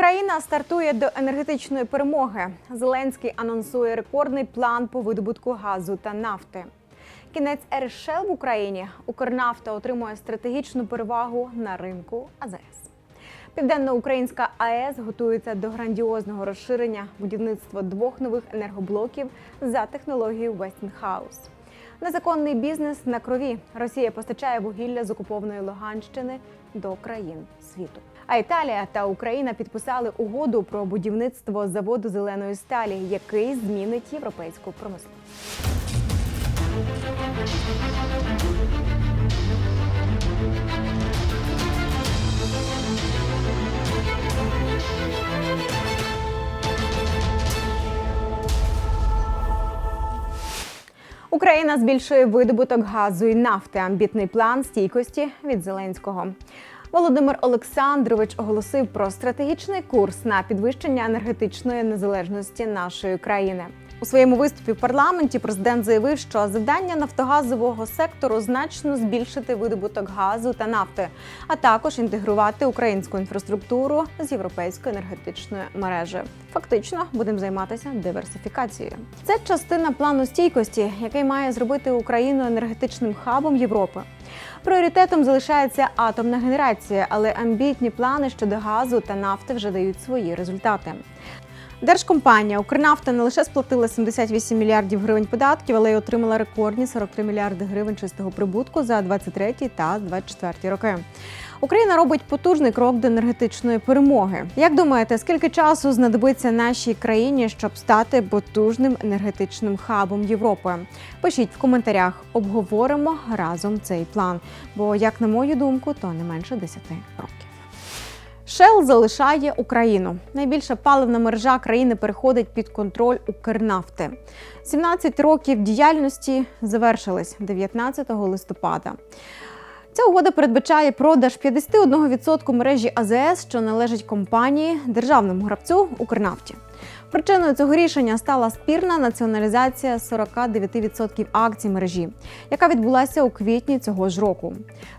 Україна стартує до енергетичної перемоги. Зеленський анонсує рекордний план по видобутку газу та нафти. Кінець Shell в Україні. Укрнафта отримує стратегічну перевагу на ринку АЗС. Південноукраїнська АЕС готується до грандіозного розширення будівництва двох нових енергоблоків за технологією Westinghouse. Незаконний бізнес на крові. Росія постачає вугілля з окупованої Луганщини до країн світу. А Італія та Україна підписали угоду про будівництво заводу зеленої сталі, який змінить європейську промисловість. Україна збільшує видобуток газу і нафти. Амбітний план стійкості від Зеленського. Володимир Олександрович оголосив про стратегічний курс на підвищення енергетичної незалежності нашої країни. У своєму виступі в парламенті президент заявив, що завдання нафтогазового сектору значно збільшити видобуток газу та нафти, а також інтегрувати українську інфраструктуру з європейською енергетичною мережею. Фактично будемо займатися диверсифікацією. Це частина плану стійкості, який має зробити Україну енергетичним хабом Європи. Пріоритетом залишається атомна генерація, але амбітні плани щодо газу та нафти вже дають свої результати. Держкомпанія Укрнафта не лише сплатила 78 мільярдів гривень податків, але й отримала рекордні 43 мільярди гривень чистого прибутку за 23 та 24 роки. Україна робить потужний крок до енергетичної перемоги. Як думаєте, скільки часу знадобиться нашій країні, щоб стати потужним енергетичним хабом Європи? Пишіть в коментарях, обговоримо разом цей план. Бо, як на мою думку, то не менше 10 років. Shell залишає Україну. Найбільша паливна мережа країни переходить під контроль Укрнафти. 17 років діяльності завершились 19 листопада. Ця угода передбачає продаж 51% мережі АЗС, що належить компанії державному гравцю Укрнафті. Причиною цього рішення стала спірна націоналізація 49% акцій мережі, яка відбулася у квітні цього ж року.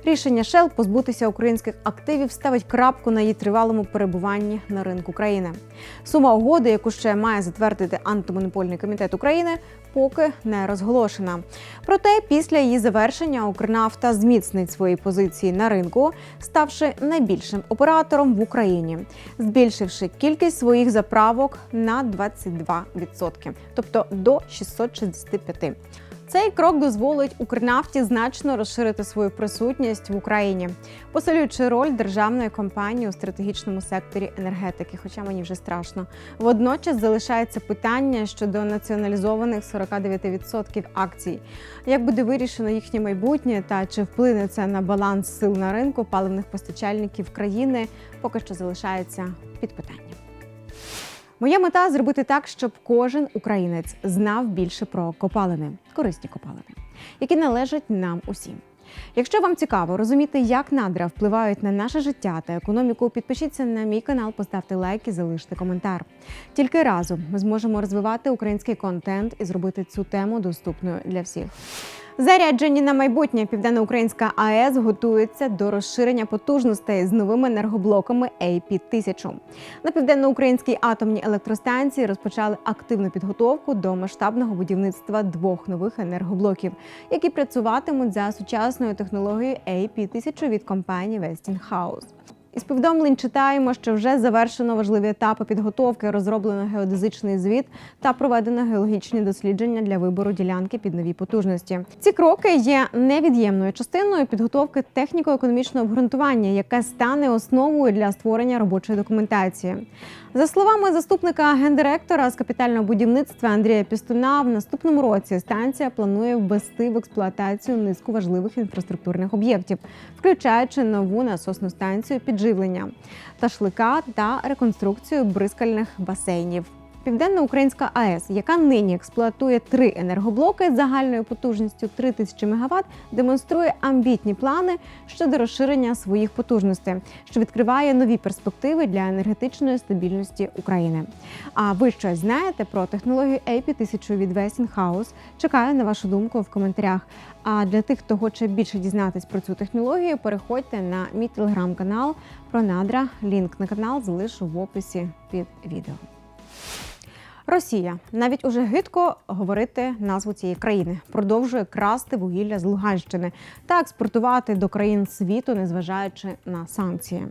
Рішення Shell позбутися українських активів ставить крапку на її тривалому перебуванні на ринку країни. Сума угоди, яку ще має затвердити антимонопольний комітет України, поки не розголошена. Проте після її завершення Укрнафта зміцнить свої позиції на ринку, ставши найбільшим оператором в Україні, збільшивши кількість своїх заправок на 22%, тобто до 665. Цей крок дозволить Укрнафті значно розширити свою присутність в Україні, посилюючи роль державної компанії у стратегічному секторі енергетики. Хоча мені вже страшно. Водночас залишається питання щодо націоналізованих 49% акцій. Як буде вирішено їхнє майбутнє та чи вплине це на баланс сил на ринку паливних постачальників країни, поки що залишається під питанням. Моя мета зробити так, щоб кожен українець знав більше про копалини, корисні копалини, які належать нам усім. Якщо вам цікаво розуміти, як надра впливають на наше життя та економіку, підпишіться на мій канал, поставте лайк і залиште коментар. Тільки разом ми зможемо розвивати український контент і зробити цю тему доступною для всіх. Заряджені на майбутнє Південноукраїнська АЕС готується до розширення потужностей з новими енергоблоками AP-1000. На південноукраїнській атомній електростанції розпочали активну підготовку до масштабного будівництва двох нових енергоблоків, які працюватимуть за сучасною технологією AP-1000 від компанії Westinghouse. Із повідомлень читаємо, що вже завершено важливі етапи підготовки, розроблено геодезичний звіт та проведено геологічні дослідження для вибору ділянки під нові потужності. Ці кроки є невід'ємною частиною підготовки техніко-економічного обґрунтування, яке стане основою для створення робочої документації. За словами заступника гендиректора з капітального будівництва Андрія Пістуна, в наступному році станція планує ввести в експлуатацію низку важливих інфраструктурних об'єктів, включаючи нову насосну станцію підживлення, ташлика та реконструкцію бризкальних басейнів. Південноукраїнська АЕС, яка нині експлуатує три енергоблоки загальною потужністю 3000 МВт, демонструє амбітні плани щодо розширення своїх потужностей, що відкриває нові перспективи для енергетичної стабільності України. А ви щось знаєте про технологію AP1000 від Westinghouse? Чекаю на вашу думку в коментарях. А для тих, хто хоче більше дізнатись про цю технологію, переходьте на мій телеграм-канал про надра. Лінк на канал залишу в описі під відео. Росія навіть уже гидко говорити назву цієї країни, продовжує красти вугілля з Луганщини та експортувати до країн світу, незважаючи на санкції.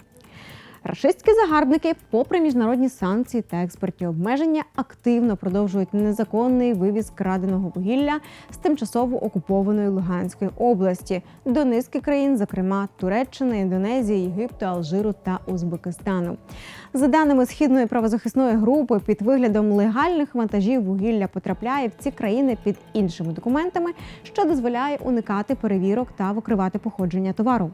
Рашистські загарбники, попри міжнародні санкції та експортні обмеження, активно продовжують незаконний вивіз краденого вугілля з тимчасово окупованої Луганської області до низки країн, зокрема Туреччини, Індонезії, Єгипту, Алжиру та Узбекистану. За даними східної правозахисної групи, під виглядом легальних вантажів вугілля потрапляє в ці країни під іншими документами, що дозволяє уникати перевірок та викривати походження товару.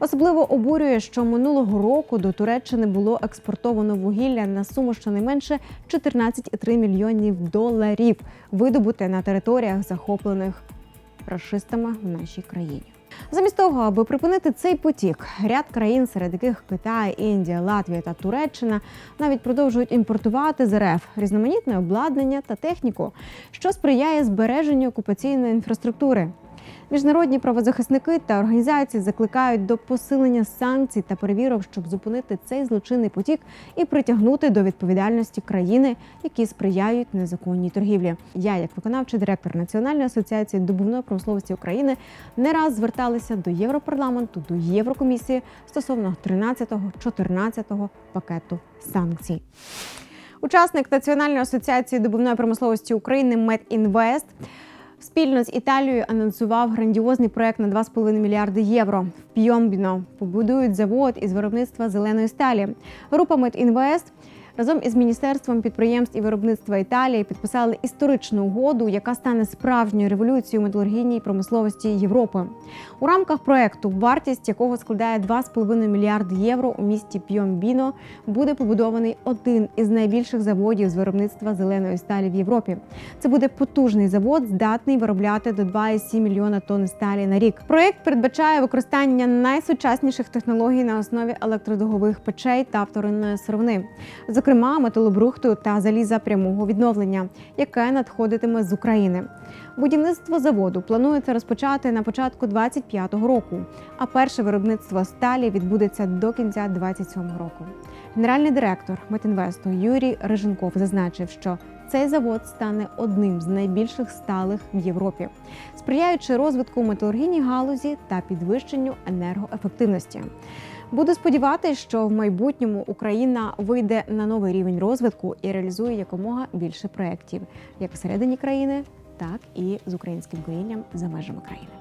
Особливо обурює, що минулого року до Туреччини було експортовано вугілля на суму щонайменше 14,3 мільйонів доларів, видобуте на територіях, захоплених рашистами в нашій країні. Замість того, аби припинити цей потік, ряд країн, серед яких Китай, Індія, Латвія та Туреччина, навіть продовжують імпортувати з РФ різноманітне обладнання та техніку, що сприяє збереженню окупаційної інфраструктури. Міжнародні правозахисники та організації закликають до посилення санкцій та перевірок, щоб зупинити цей злочинний потік і притягнути до відповідальності країни, які сприяють незаконній торгівлі. Я, як виконавчий директор Національної асоціації добувної промисловості України, не раз зверталася до Європарламенту, до Єврокомісії стосовно 13-14 пакету санкцій. Учасник Національної асоціації добувної промисловості України «Медінвест» спільно з Італією анонсував грандіозний проект на 2,5 мільярди євро. В Пйомбіно побудують завод із виробництва зеленої сталі. Група «Медінвест» разом із міністерством підприємств і виробництва Італії підписали історичну угоду, яка стане справжньою революцією металургійній промисловості Європи. У рамках проекту, вартість якого складає 2,5 мільярди євро у місті Пйомбіно, буде побудований один із найбільших заводів з виробництва зеленої сталі в Європі. Це буде потужний завод, здатний виробляти до 2,7 мільйона тонн сталі на рік. Проект передбачає використання найсучасніших технологій на основі електродугових печей та вторинної сировини, зокрема металобрухту та заліза прямого відновлення, яке надходитиме з України. Будівництво заводу планується розпочати на початку 25-го року, а перше виробництво сталі відбудеться до кінця 27-го року. Генеральний директор Метінвесту Юрій Риженков зазначив, що цей завод стане одним з найбільших сталих в Європі, сприяючи розвитку металургійній галузі та підвищенню енергоефективності. Буду сподіватися, що в майбутньому Україна вийде на новий рівень розвитку і реалізує якомога більше проєктів, як всередині країни, так і з українським корінням за межами країни.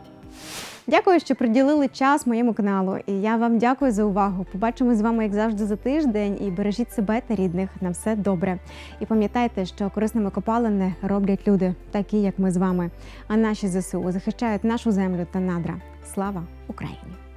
Дякую, що приділили час моєму каналу. І я вам дякую за увагу. Побачимось з вами, як завжди, за тиждень. І бережіть себе та рідних на все добре. І пам'ятайте, що корисними копалини роблять люди, такі як ми з вами. А наші ЗСУ захищають нашу землю та надра. Слава Україні!